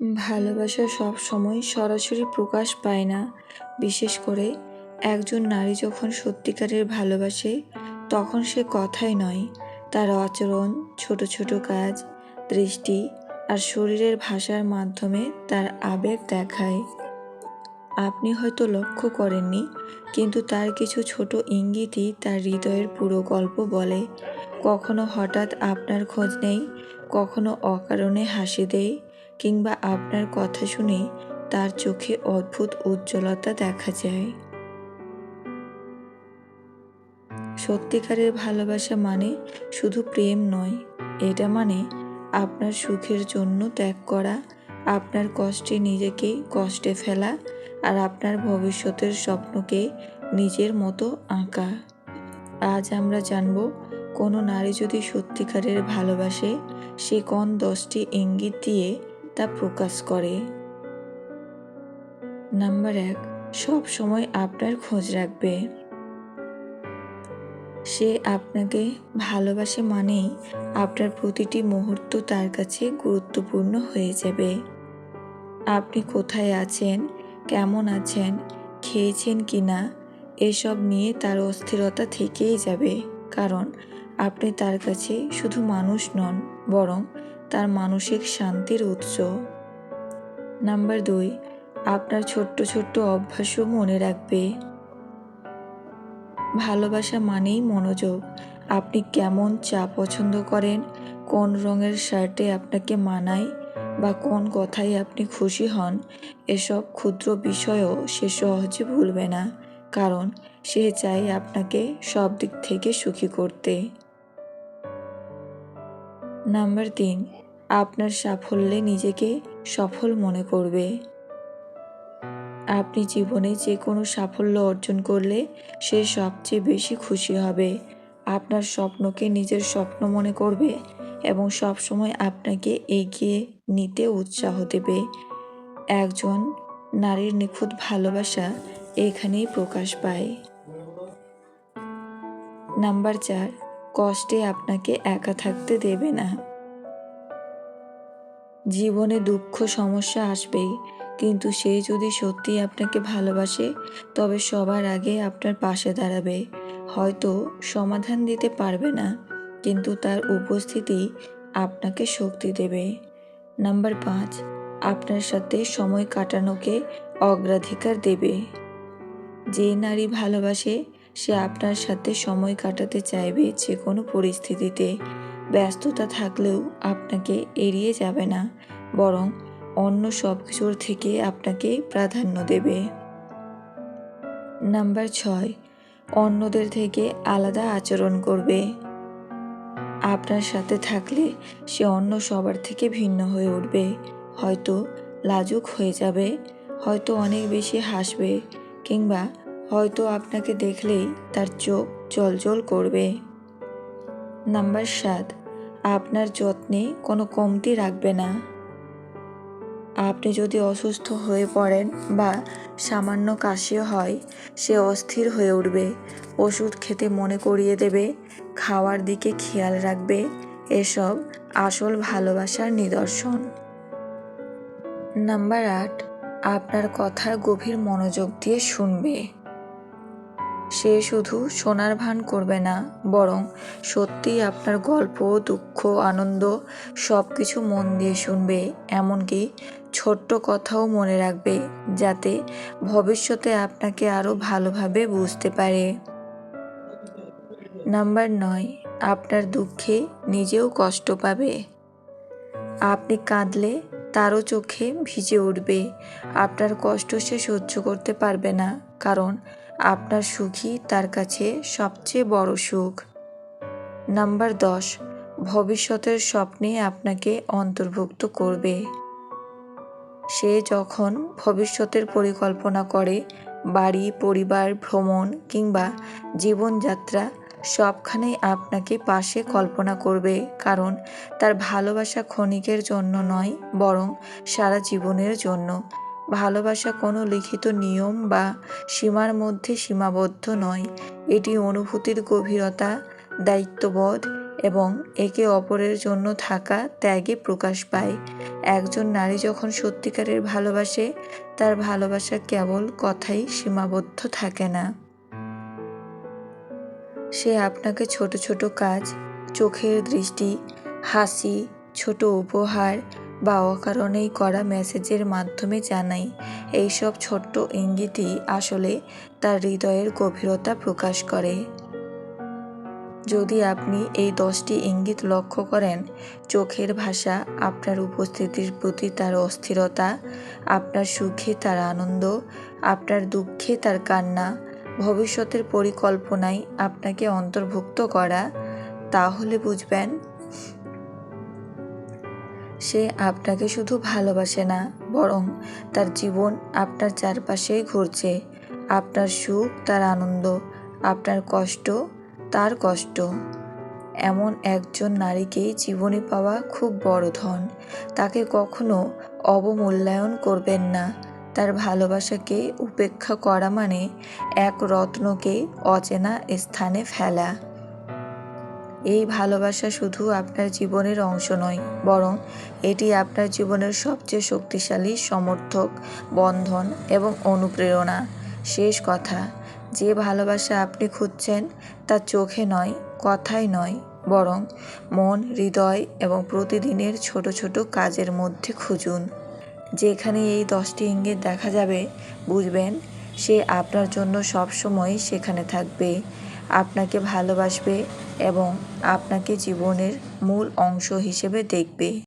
ভালোবাসা সব সময় সরাসরি প্রকাশ পায় না। বিশেষ করে একজন নারী যখন সত্যিকারের ভালোবাসে, তখন সে কথাই নয়। তার আচরণ, ছোট ছোট কাজ, দৃষ্টি আর শরীরের ভাষার মাধ্যমে তার আবেগ দেখায়। আপনি হয়তো লক্ষ্য করেননি, কিন্তু তার কিছু ছোট ইঙ্গিতই তার হৃদয়ের পুরো গল্প বলে। কখনো হঠাৎ আপনার খোঁজ নেই, কখনো অকারণে হাসি দেয় কিংবা আপনার কথা শুনে তার চোখে অদ্ভুত উজ্জ্বলতা দেখা যায়। সত্যিকারের ভালোবাসা মানে শুধু প্রেম নয়, এটা মানে আপনার সুখের জন্য ত্যাগ করা, আপনার কষ্টে নিজেকে কষ্টে ফেলা আর আপনার ভবিষ্যতের স্বপ্নকে নিজের মতো আঁকা। আজ আমরা জানব, কোনো নারী যদি সত্যিকারের ভালোবাসে, সে কোন দশটি ইঙ্গিত দিয়ে তা প্রকাশ করে। নাম্বার এক, সব সময় আপনার খোঁজ রাখবে। সে আপনাকে ভালোবাসে মানেই আপনার প্রতিটি মুহূর্ত তার কাছে গুরুত্বপূর্ণ হয়ে যাবে। আপনি কোথায় আছেন, কেমন আছেন, খেয়েছেন কি না এসব নিয়ে তার অস্থিরতা থেকেই যাবে। কারণ আপনি তার কাছে শুধু মানুষ নন, বরং তার মানসিক শান্তির উৎস। নাম্বার দুই, আপনার ছোট্ট ছোট্ট অভ্যাসও মনে রাখবে। ভালোবাসা মানেই মনোযোগ। আপনি কেমন চা পছন্দ করেন, কোন রঙের শার্টে আপনাকে মানায় বা কোন কথায় আপনি খুশি হন, এসব ক্ষুদ্র বিষয়ও সে সহজে ভুলবে না। কারণ সে চায় আপনাকে সব দিক থেকে সুখী করতে। নাম্বার তিন, আপনার সাফল্যে নিজেকে সফল মনে করবে। আপনি জীবনে যে কোনো সাফল্য অর্জন করলে সে সবচেয়ে বেশি খুশি হবে। আপনার স্বপ্নকে নিজের স্বপ্ন মনে করবে এবং সবসময় আপনাকে এগিয়ে নিতে উৎসাহ দেবে। একজন নারীর নিখুঁত ভালোবাসা এখানেই প্রকাশ পায়। নাম্বার চার কষ্টে আপনাকে একা থাকতে দেবে না। জীবনে দুঃখ, সমস্যা আসবেই, কিন্তু সে যদি সত্যি আপনাকে ভালোবাসে, তবে সবার আগে আপনার পাশে দাঁড়াবে। হয়তো সমাধান দিতে পারবে না, কিন্তু তার উপস্থিতি আপনাকে শক্তি দেবে। নাম্বার পাঁচ, আপনার সাথে সময় কাটানোকে অগ্রাধিকার দেবে। যে নারী ভালোবাসে সে আপনার সাথে সময় কাটাতে চাইবে যে কোনো পরিস্থিতিতে। ব্যস্ততা থাকলেও আপনাকে এড়িয়ে যাবে না, বরং অন্য সব কিছুর থেকে আপনাকে প্রাধান্য দেবে। নাম্বার ছয়, অন্যদের থেকে আলাদা আচরণ করবে। আপনার সাথে থাকলে সে অন্য সবার থেকে ভিন্ন হয়ে উঠবে। হয়তো লাজুক হয়ে যাবে, হয়তো অনেক বেশি হাসবে, কিংবা হয়তো আপনাকে দেখলেই তার চোখ জলজল করবে। নাম্বার সাত, আপনার যত্নে কোনো কমতি রাখবে না। আপনি যদি অসুস্থ হয়ে পড়েন বা সামান্য কাশিও হয়, সে অস্থির হয়ে উঠবে। ওষুধ খেতে মনে করিয়ে দেবে, খাওয়ার দিকে খেয়াল রাখবে। এসব আসল ভালোবাসার নিদর্শন। নাম্বার আট, আপনার কথার গভীর মনোযোগ দিয়ে শুনবে। সে শুধু সোনার ভান করবে না, বরং সত্যিই আপনার গল্প, দুঃখ, আনন্দ সব কিছু মন দিয়ে শুনবে, এমনকি ছোট্ট কথাও মনে রাখবে, যাতে ভবিষ্যতে আপনাকে আরও ভালোভাবে বুঝতে পারে। নাম্বার নয়, আপনার দুঃখে নিজেও কষ্ট পাবে। আপনি কাঁদলে তারও চোখে ভিজে উঠবে, আপনার কষ্ট সে সহ্য করতে পারবে না, কারণ আপনার সুখই তার কাছে সবচেয়ে বড় সুখ। নাম্বার দশ, ভবিষ্যতের স্বপ্নে আপনাকে অন্তর্ভুক্ত করবে। সে যখন ভবিষ্যতের পরিকল্পনা করে, বাড়ি, পরিবার, ভ্রমণ কিংবা জীবনযাত্রা, সবখানেই আপনাকে পাশে কল্পনা করবে, কারণ তার ভালোবাসা ক্ষণিকের জন্য নয়, বরং সারা জীবনের জন্য। ভালোবাসা কোনো লিখিত নিয়ম বা সীমার মধ্যে সীমাবদ্ধ নয়। এটি অনুভূতির গভীরতা, দায়িত্ববোধ এবং একে অপরের জন্য থাকা ত্যাগে প্রকাশ পায়। একজন নারী যখন সত্যিকারের ভালোবাসে, তার ভালোবাসা কেবল কথাই সীমাবদ্ধ থাকে না। সে আপনাকে ছোট ছোট কাজ, চোখের দৃষ্টি, হাসি, ছোট উপহার বা অকারণেই করা মেসেজের মাধ্যমে জানায় এইসব ছোট্ট ইঙ্গিতই আসলে তার হৃদয়ের গভীরতা প্রকাশ করে। যদি আপনি এই দশটি ইঙ্গিত লক্ষ্য করেন, চোখের ভাষা, আপনার উপস্থিতির প্রতি তার অস্থিরতা, আপনার সুখে তার আনন্দ, আপনার দুঃখে তার কান্না, ভবিষ্যতের পরিকল্পনায় আপনাকে অন্তর্ভুক্ত করা, তাহলে বুঝবেন সে আপনাকে শুধু ভালোবাসে না, বরং তার জীবন আপনার চারপাশেই ঘুরছে। আপনার সুখ, তার আনন্দ, আপনার কষ্ট, তার কষ্ট। এমন একজন নারীকেই জীবনে পাওয়া খুব বড় ধন। তাকে কখনো অবমূল্যায়ন করবেন না। তার ভালোবাসাকে উপেক্ষা করা মানে এক রত্নকে অচেনা স্থানে ফেলা। এই ভালোবাসা শুধু আপনার জীবনের অংশ নয়, বরং এটি আপনার জীবনের সবচেয়ে শক্তিশালী সমর্থক, বন্ধন এবং অনুপ্রেরণা। শেষ কথা, যে ভালোবাসা আপনি খুঁজছেন তা চোখে নয় কথাই নয়, বরং মন, হৃদয় এবং প্রতিদিনের ছোট ছোট কাজের মধ্যে খুঁজুন। যেখানে এই দশটি ইঙ্গিত দেখা যাবে, বুঝবেন, সে আপনার জন্য সবসময় সেখানে থাকবে। আপনাকে ভালোবাসবে এবং আপনাকে জীবনের মূল অংশ হিসেবে দেখবে।